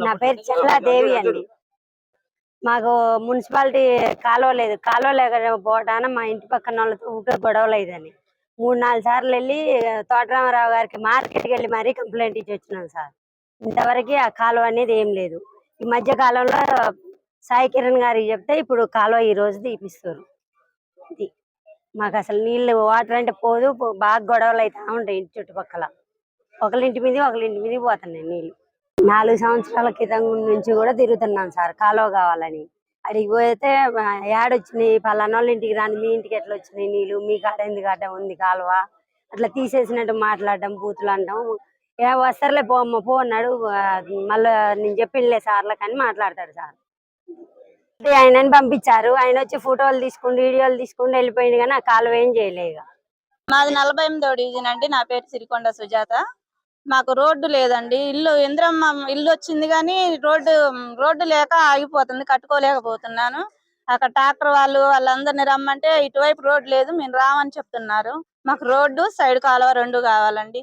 నా పేరు చల్లాదేవి అండి. మాకు మున్సిపాలిటీ కాలువ లేదు కాలువ లేక పోవటాన మా ఇంటి పక్కన వాళ్ళతో ఊరికే గొడవలు మూడు నాలుగు సార్లు వెళ్ళి తోటరామారావు గారికి మార్కెట్కి వెళ్ళి మరీ కంప్లైంట్ ఇచ్చి వచ్చినాం సార్. ఇంతవరకు ఆ కాలువ అనేది ఏం లేదు. ఈ మధ్య కాలంలో సాయి కిరణ్ గారికి చెప్తే ఇప్పుడు కాలువ ఈ రోజు తీపిస్తారు ఇది మాకు అసలు నీళ్ళు వాటర్ అంటే పోదు బాగా గొడవలు అవుతా ఉంటాయి ఇంటి చుట్టుపక్కల. ఒకరింటి మీద ఒకరింటి మీద పోతున్నాయి నీళ్ళు. నాలుగు సంవత్సరాల క్రితం నుంచి కూడా తిరుగుతున్నాం సార్ కాలువ కావాలని. అడిగి పోతే ఏడొచ్చినాయి పలానా వాళ్ళ ఇంటికి రాని మీ ఇంటికి ఎట్లా వచ్చినాయి నీళ్ళు మీ కాడ ఎందుకు అడ్డ ఉంది కాలువ? అట్లా తీసేసినట్టు మాట్లాడడం బూతులు అనడం ఏ వస్తారులే పో అమ్మ పో అన్నాడు మళ్ళా నేను చెప్పిందిలే సార్లకు అని మాట్లాడతాడు సార్. ఆయనని పంపించారు ఆయన వచ్చి ఫోటోలు తీసుకుంటూ వీడియోలు తీసుకుంటూ వెళ్ళిపోయింది కానీ ఆ కాలువ ఏం చేయలేదు మాది నలభై ఎనిమిదో డివిజన్ అండి నా పేరు సిరికొండ సుజాత. మాకు రోడ్డు లేదండి. ఇల్లు ఇంద్రమ్మ ఇల్లు వచ్చింది కానీ రోడ్డు రోడ్డు లేక ఆగిపోతుంది కట్టుకోలేకపోతున్నాను. అక్కడ ట్రాక్టర్ వాళ్ళు వాళ్ళందరినీ రమ్మంటే ఇటువైపు రోడ్డు లేదు మేము రామని చెప్తున్నారు. మాకు రోడ్డు సైడ్ కాలువ రెండు కావాలండి.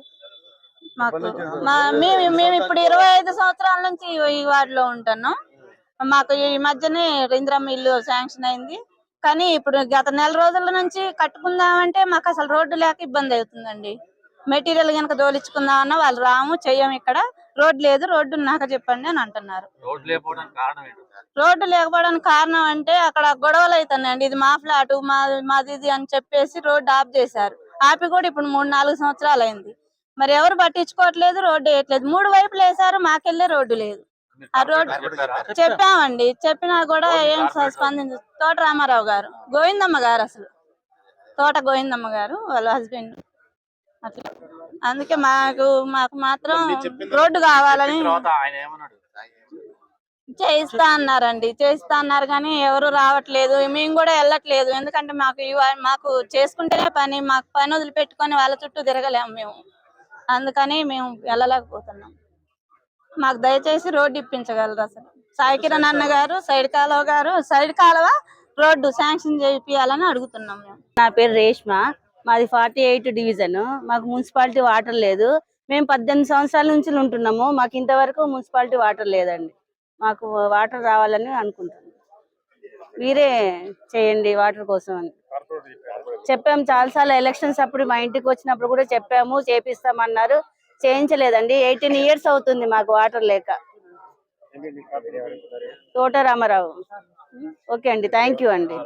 మాకు మా మేము మేము ఇప్పుడు ఇరవై ఐదు సంవత్సరాల నుంచి ఈ- ఈ వార్డులో ఉంటున్నాం. మాకు ఈ మధ్యనే ఇంద్రమ్మ ఇల్లు శాంక్షన్ అయింది. కానీ ఇప్పుడు గత నెల రోజుల నుంచి కట్టుకుందామంటే మాకు అసలు రోడ్డు లేక ఇబ్బంది అవుతుందండి. మెటీరియల్ కనుక దోలించుకుందామన్నా వాళ్ళు రాము చెయ్యం ఇక్కడ. రోడ్డు లేదు రోడ్డు ఉన్నాక చెప్పండి అని అంటున్నారు. రోడ్లు లేకపోవడానికి కారణం ఏంటి? సార్ రోడ్డు లేకపోవడానికి కారణం అంటే అక్కడ గొడవలు అవుతున్నాయండి ఇది మా ఫ్లాట్ మా మాది ఇది అని చెప్పేసి రోడ్డు ఆఫ్ చేశారు. ఆపి కూడా ఇప్పుడు మూడు నాలుగు సంవత్సరాలు అయింది. మరి ఎవరు పట్టించుకోవట్లేదు రోడ్డు వేయట్లేదు. మూడు వైపులు వేశారు మాకెళ్ళే రోడ్డు లేదు. ఆ రోడ్డు? చెప్పామండి. చెప్పినా కూడా ఏం స్పందించ తోట రామారావు గారు గోవిందమ్మ గారు అసలు. తోట గోవిందమ్మ గారు వాళ్ళ హస్బెండ్. అట్లా. అందుకే మాకు మాకు మాత్రం రోడ్డు కావాలని తర్వాత ఆయన ఏమన్నాడు? చేయిస్తా అన్నారండి. చేయిస్తా అన్నారు కానీ ఎవరు రావట్లేదు. మేము కూడా వెళ్ళట్లేదు. ఎందుకంటే మాకు ఇవ- మాకు చేసుకుంటేనే పని మాకు పని వదిలిపెట్టుకొని వాళ్ళ చుట్టూ తిరగలేము మేము. అందుకని మేము వెళ్ళలేకపోతున్నాం. మాకు దయచేసి రోడ్డు ఇప్పించగలరు అసలు సాయి కిరణ్ అన్న గారు సైడ్ కాలువ గారు సైడ్ కాలువ రోడ్డు శాంక్షన్ చేయాలని అడుగుతున్నాం మేము. నా పేరు రేష్మ. మాది ఫార్టీ ఎయిట్ డివిజన్. మాకు మున్సిపాలిటీ వాటర్ లేదు. మేము పద్దెనిమిది సంవత్సరాల నుంచి ఉంటున్నాము. మాకు ఇంతవరకు మున్సిపాలిటీ వాటర్ లేదండి. మాకు వాటర్ రావాలని అనుకుంటున్నాం. మీరే చేయండి వాటర్ కోసం అని. చెప్పాము చాలాసార్లు ఎలక్షన్స్ అప్పుడు మా ఇంటికి వచ్చినప్పుడు కూడా చెప్పాము చేపిస్తామన్నారు. చేయించలేదండి. ఎయిటీన్ ఇయర్స్ అవుతుంది మాకు వాటర్ లేక. తోట రామారావు. ఓకే అండి. థ్యాంక్ యూ అండి.